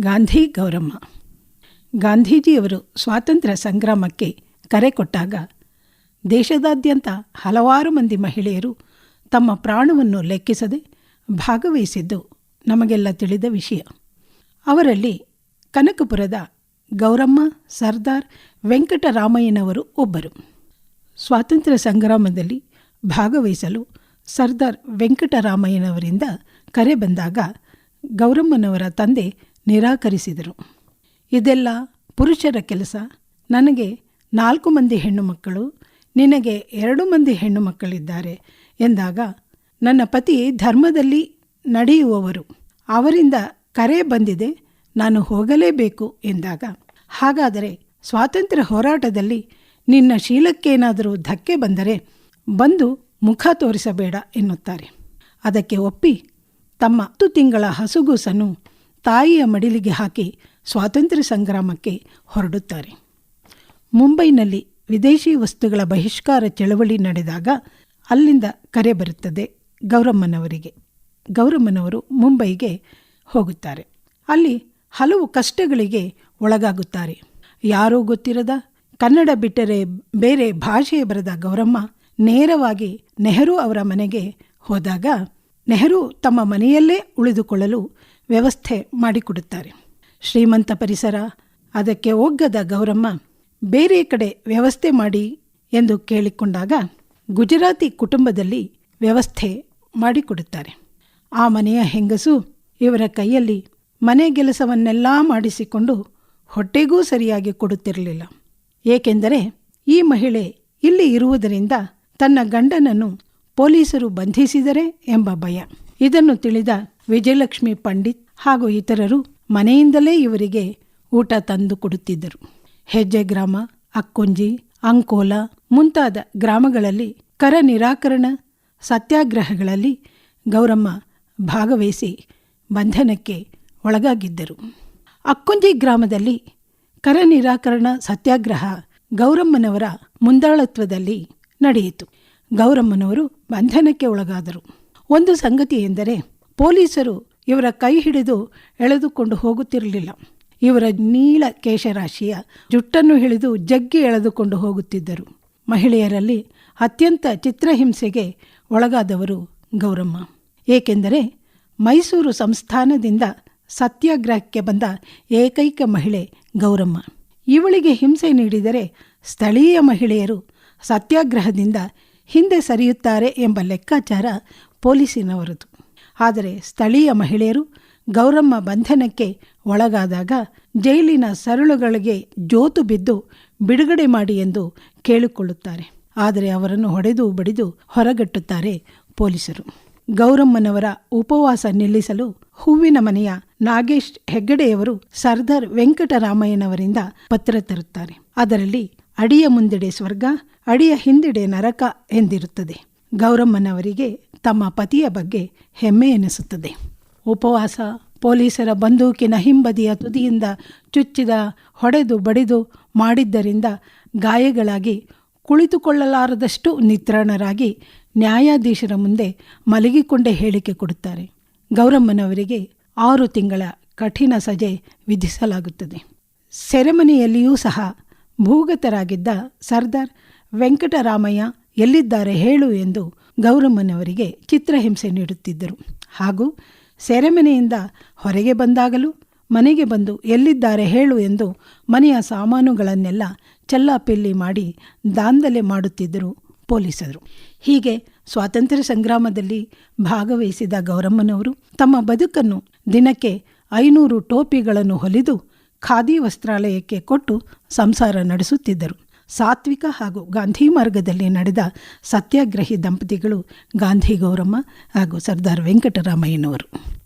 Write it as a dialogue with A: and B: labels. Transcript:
A: ಗಾಂಧಿ ಗೌರಮ್ಮ. ಗಾಂಧೀಜಿಯವರು ಸ್ವಾತಂತ್ರ್ಯ ಸಂಗ್ರಾಮಕ್ಕೆ ಕರೆ ಕೊಟ್ಟಾಗ ದೇಶದಾದ್ಯಂತ ಹಲವಾರು ಮಂದಿ ಮಹಿಳೆಯರು ತಮ್ಮ ಪ್ರಾಣವನ್ನು ಲೆಕ್ಕಿಸದೆ ಭಾಗವಹಿಸಿದ್ದು ನಮಗೆಲ್ಲ ತಿಳಿದ ವಿಷಯ. ಅವರಲ್ಲಿ ಕನಕಪುರದ ಗೌರಮ್ಮ, ಸರ್ದಾರ್ ವೆಂಕಟರಾಮಯ್ಯನವರು ಒಬ್ಬರು. ಸ್ವಾತಂತ್ರ್ಯ ಸಂಗ್ರಾಮದಲ್ಲಿ ಭಾಗವಹಿಸಲು ಸರ್ದಾರ್ ವೆಂಕಟರಾಮಯ್ಯನವರಿಂದ ಕರೆ ಬಂದಾಗ ಗೌರಮ್ಮನವರ ತಂದೆ ನಿರಾಕರಿಸಿದರು. ಇದೆಲ್ಲ ಪುರುಷರ ಕೆಲಸ. ನನಗೆ ನಾಲ್ಕು ಮಂದಿ ಹೆಣ್ಣು ಮಕ್ಕಳು ನಿನಗೆ ಎರಡು ಮಂದಿ ಹೆಣ್ಣು ಮಕ್ಕಳಿದ್ದಾರೆ ಎಂದಾಗ ನನ್ನ ಪತಿ ಧರ್ಮದಲ್ಲಿ ನಡೆಯುವವರು. ಅವರಿಂದ ಕರೆ ಬಂದಿದೆ, ನಾನು ಹೋಗಲೇಬೇಕು ಎಂದಾಗ. ಹಾಗಾದರೆ ಸ್ವಾತಂತ್ರ್ಯ ಹೋರಾಟದಲ್ಲಿ ನಿನ್ನ ಶೀಲಕ್ಕೇನಾದರೂ ಧಕ್ಕೆ ಬಂದರೆ ಬಂದು ಮುಖ ತೋರಿಸಬೇಡ ಎನ್ನುತ್ತಾರೆ. ಅದಕ್ಕೆ ಒಪ್ಪಿ ತಮ್ಮ ಹತ್ತು ತಿಂಗಳ ಹಸುಗೂಸನ್ನು ತಾಯಿಯ ಮಡಿಲಿಗೆ ಹಾಕಿ ಸ್ವಾತಂತ್ರ್ಯ ಸಂಗ್ರಾಮಕ್ಕೆ ಹೊರಡುತ್ತಾರೆ. ಮುಂಬೈನಲ್ಲಿ ವಿದೇಶಿ ವಸ್ತುಗಳ ಬಹಿಷ್ಕಾರ ಚಳವಳಿ ನಡೆದಾಗ ಅಲ್ಲಿಂದ ಕರೆ ಬರುತ್ತದೆ ಗೌರಮ್ಮನವರಿಗೆ. ಗೌರಮ್ಮನವರು ಮುಂಬೈಗೆ ಹೋಗುತ್ತಾರೆ. ಅಲ್ಲಿ ಹಲವು ಕಷ್ಟಗಳಿಗೆ ಒಳಗಾಗುತ್ತಾರೆ. ಯಾರೂ ಗೊತ್ತಿರದ ಕನ್ನಡ ಬಿಟ್ಟರೆ ಬೇರೆ ಭಾಷೆ ಬರೆದ ಗೌರಮ್ಮ ನೇರವಾಗಿ ನೆಹರು ಅವರ ಮನೆಗೆ ಹೋದಾಗ ನೆಹರು ತಮ್ಮ ಮನೆಯಲ್ಲೇ ಉಳಿದುಕೊಳ್ಳಲು ವ್ಯವಸ್ಥೆ ಮಾಡಿಕೊಡುತ್ತಾರೆ. ಶ್ರೀಮಂತ ಪರಿಸರ, ಅದಕ್ಕೆ ಒಗ್ಗದ ಗೌರಮ್ಮ, ಬೇರೆ ಕಡೆ ವ್ಯವಸ್ಥೆ ಮಾಡಿ ಎಂದು ಕೇಳಿಕೊಂಡಾಗ ಗುಜರಾತಿ ಕುಟುಂಬದಲ್ಲಿ ವ್ಯವಸ್ಥೆ ಮಾಡಿಕೊಡುತ್ತಾರೆ. ಆ ಮನೆಯ ಹೆಂಗಸು ಇವರ ಕೈಯಲ್ಲಿ ಮನೆ ಕೆಲಸವನ್ನೆಲ್ಲ ಮಾಡಿಸಿಕೊಂಡು ಹೊಟ್ಟೆಗೂ ಸರಿಯಾಗಿ ಕೊಡುತ್ತಿರಲಿಲ್ಲ. ಏಕೆಂದರೆ ಈ ಮಹಿಳೆ ಇಲ್ಲಿ ಇರುವುದರಿಂದ ತನ್ನ ಗಂಡನನ್ನು ಪೊಲೀಸರು ಬಂಧಿಸಿದರೆ ಎಂಬ ಭಯ. ಇದನ್ನು ತಿಳಿದ ವಿಜಯಲಕ್ಷ್ಮಿ ಪಂಡಿತ್ ಹಾಗೂ ಇತರರು ಮನೆಯಿಂದಲೇ ಇವರಿಗೆ ಊಟ ತಂದು ಕೊಡುತ್ತಿದ್ದರು. ಹೆಜ್ಜೆ ಗ್ರಾಮ, ಅಕ್ಕುಂಜಿ, ಅಂಕೋಲ ಮುಂತಾದ ಗ್ರಾಮಗಳಲ್ಲಿ ಕರ ನಿರಾಕರಣ, ಸತ್ಯಾಗ್ರಹಗಳಲ್ಲಿ ಗೌರಮ್ಮ ಭಾಗವಹಿಸಿ ಬಂಧನಕ್ಕೆ ಒಳಗಾಗಿದ್ದರು. ಅಕ್ಕುಂಜಿ ಗ್ರಾಮದಲ್ಲಿ ಕರ ನಿರಾಕರಣ, ಸತ್ಯಾಗ್ರಹ ಗೌರಮ್ಮನವರ ಮುಂದಾಳತ್ವದಲ್ಲಿ ನಡೆಯಿತು. ಗೌರಮ್ಮನವರು ಬಂಧನಕ್ಕೆ ಒಳಗಾದರು. ಒಂದು ಸಂಗತಿ ಎಂದರೆ ಪೊಲೀಸರು ಇವರ ಕೈ ಹಿಡಿದು ಎಳೆದುಕೊಂಡು ಹೋಗುತ್ತಿರಲಿಲ್ಲ. ಇವರ ನೀಳ ಕೇಶರಾಶಿಯ ಜುಟ್ಟನ್ನು ಹಿಡಿದು ಜಗ್ಗಿ ಎಳೆದುಕೊಂಡು ಹೋಗುತ್ತಿದ್ದರು. ಮಹಿಳೆಯರಲ್ಲಿ ಅತ್ಯಂತ ಚಿತ್ರಹಿಂಸೆಗೆ ಒಳಗಾದವರು ಗೌರಮ್ಮ. ಏಕೆಂದರೆ ಮೈಸೂರು ಸಂಸ್ಥಾನದಿಂದ ಸತ್ಯಾಗ್ರಹಕ್ಕೆ ಬಂದ ಏಕೈಕ ಮಹಿಳೆ ಗೌರಮ್ಮ. ಇವಳಿಗೆ ಹಿಂಸೆ ನೀಡಿದರೆ ಸ್ಥಳೀಯ ಮಹಿಳೆಯರು ಸತ್ಯಾಗ್ರಹದಿಂದ ಹಿಂದೆ ಸರಿಯುತ್ತಾರೆ ಎಂಬ ಲೆಕ್ಕಾಚಾರ ಪೊಲೀಸಿನವರದು. ಆದರೆ ಸ್ಥಳೀಯ ಮಹಿಳೆಯರು ಗೌರಮ್ಮ ಬಂಧನಕ್ಕೆ ಒಳಗಾದಾಗ ಜೈಲಿನ ಸರಳುಗಳಿಗೆ ಜೋತು ಬಿದ್ದು ಬಿಡುಗಡೆ ಮಾಡಿ ಎಂದು ಕೇಳಿಕೊಳ್ಳುತ್ತಾರೆ. ಆದರೆ ಅವರನ್ನು ಹೊಡೆದು ಬಡಿದು ಹೊರಗಟ್ಟುತ್ತಾರೆ ಪೊಲೀಸರು. ಗೌರಮ್ಮನವರ ಉಪವಾಸ ನಿಲ್ಲಿಸಲು ಹೂವಿನ ಮನೆಯ ನಾಗೇಶ್ ಹೆಗ್ಗಡೆಯವರು ಸರ್ದಾರ್ ವೆಂಕಟರಾಮಯ್ಯನವರಿಂದ ಪತ್ರ ತರುತ್ತಾರೆ. ಅದರಲ್ಲಿ ಅಡಿಯ ಮುಂದಿಡೆ ಸ್ವರ್ಗ, ಅಡಿಯ ಹಿಂದಿಡೆ ನರಕ ಎಂದಿರುತ್ತದೆ. ಗೌರಮ್ಮನವರಿಗೆ ತಮ್ಮ ಪತಿಯ ಬಗ್ಗೆ ಹೆಮ್ಮೆ ಎನಿಸುತ್ತದೆ. ಉಪವಾಸ, ಪೊಲೀಸರ ಬಂದೂಕಿನ ಹಿಂಬದಿಯ ತುದಿಯಿಂದ ಚುಚ್ಚಿದ, ಹೊಡೆದು ಬಡಿದು ಮಾಡಿದ್ದರಿಂದ ಗಾಯಗಳಾಗಿ ಕುಳಿತುಕೊಳ್ಳಲಾರದಷ್ಟು ನಿತ್ರಾಣರಾಗಿ ನ್ಯಾಯಾಧೀಶರ ಮುಂದೆ ಮಲಗಿಕೊಂಡೇ ಹೇಳಿಕೆ ಕೊಡುತ್ತಾರೆ. ಗೌರಮ್ಮನವರಿಗೆ ಆರು ತಿಂಗಳ ಕಠಿಣ ಸಜೆ ವಿಧಿಸಲಾಗುತ್ತದೆ. ಸೆರೆಮನೆಯಲ್ಲಿಯೂ ಸಹ ಭೂಗತರಾಗಿದ್ದ ಸರ್ದಾರ್ ವೆಂಕಟರಾಮಯ್ಯ ಎಲ್ಲಿದ್ದಾರೆ ಹೇಳು ಎಂದು ಗೌರಮ್ಮನವರಿಗೆ ಚಿತ್ರಹಿಂಸೆ ನೀಡುತ್ತಿದ್ದರು. ಹಾಗೂ ಸೆರೆಮನೆಯಿಂದ ಹೊರಗೆ ಬಂದಾಗಲೂ ಮನೆಗೆ ಬಂದು ಎಲ್ಲಿದ್ದಾರೆ ಹೇಳು ಎಂದು ಮನೆಯ ಸಾಮಾನುಗಳನ್ನೆಲ್ಲ ಚೆಲ್ಲಾಪಿಲ್ಲಿ ಮಾಡಿ ದಾಂಧಲೆ ಮಾಡುತ್ತಿದ್ದರು ಪೊಲೀಸರು. ಹೀಗೆ ಸ್ವಾತಂತ್ರ್ಯ ಸಂಗ್ರಾಮದಲ್ಲಿ ಭಾಗವಹಿಸಿದ ಗೌರಮ್ಮನವರು ತಮ್ಮ ಬದುಕನ್ನು ದಿನಕ್ಕೆ ಐನೂರು ಟೋಪಿಗಳನ್ನು ಹೊಲಿದು ಖಾದಿ ವಸ್ತ್ರಾಲಯಕ್ಕೆ ಕೊಟ್ಟು ಸಂಸಾರ ನಡೆಸುತ್ತಿದ್ದರು. ಸಾತ್ವಿಕ ಹಾಗೂ ಗಾಂಧಿ ಮಾರ್ಗದಲ್ಲಿ ನಡೆದ ಸತ್ಯಾಗ್ರಹಿ ದಂಪತಿಗಳು ಗಾಂಧಿ ಗೌರಮ್ಮ ಹಾಗೂ ಸರ್ದಾರ್ ವೆಂಕಟರಾಮಯ್ಯನವರು.